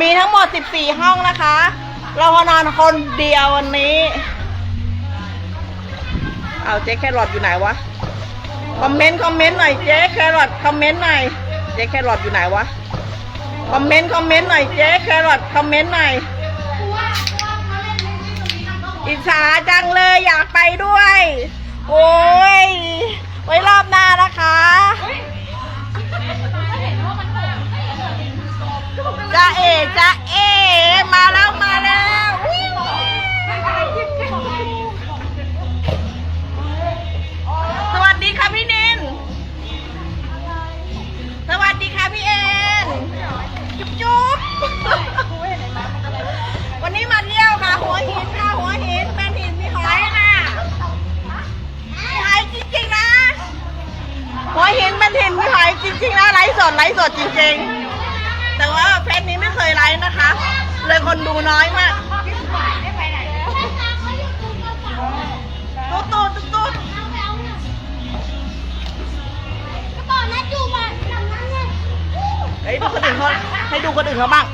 มีทั้งหมด 14 ห้องนะคะ เรามานอนคนเดียววันนี้ เอาเจ๊แครอทอยู่ไหนวะ คอมเมนต์คอมเมนต์หน่อยเจ๊แครอทคอมเมนต์หน่อย เจ๊แครอทอยู่ไหนวะ คอมเมนต์คอมเมนต์หน่อยเจ๊แครอทคอมเมนต์หน่อยอิจฉาจังเลยอยากไป จ้าเอมาแล้วมาแล้วอุ๊ยสวัสดีค่ะพี่นิน สวัสดีค่ะพี่เอ็นจุ๊บจุ๊บวันนี้มาเที่ยวค่ะ หัวหินค่ะหัวหินเป็นหินมีหอยค่ะมีหอยจริงๆนะหัวหินเป็นหินมีหอยจริงๆนะไลฟ์สดไลฟ์สดจริงๆ จนี้ไม่เคยไลฟ์นะคะ เลยคนดูน้อยมากตุ๊ดตุ๊ดตุ๊ดตุ๊ดเฮ้ยดูคนอื่นเขาให้ดูคนอื่นเขาบ้าง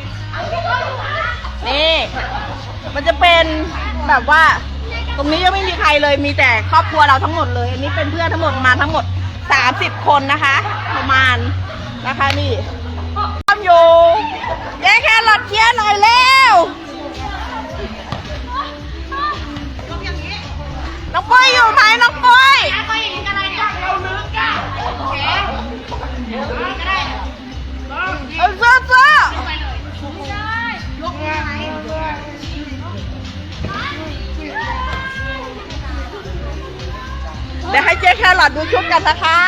นี่ มันจะเป็นแบบว่า ตรงนี้ยังไม่มีใครเลย มีแต่ครอบครัวเราทั้งหมดเลย อันนี้เป็นเพื่อนทั้งหมดมาทั้งหมดสามสิบคนนะคะ ประมาณนะคะนี่ทำ อยู่แย่แค่หลอดเทียร์หน่อยแล้วน้องปุ้ยอยู่ไหมน้องปุ้ยเอาเสื้อเสื้อเดี๋ยวให้เจ๊แครอทดูชุดกันนะคะ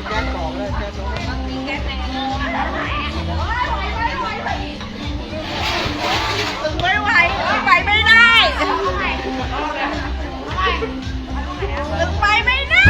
เลยแก๊สสองเลยแก๊สสงไม่ไหวไไหตึ้งไปไม่ได้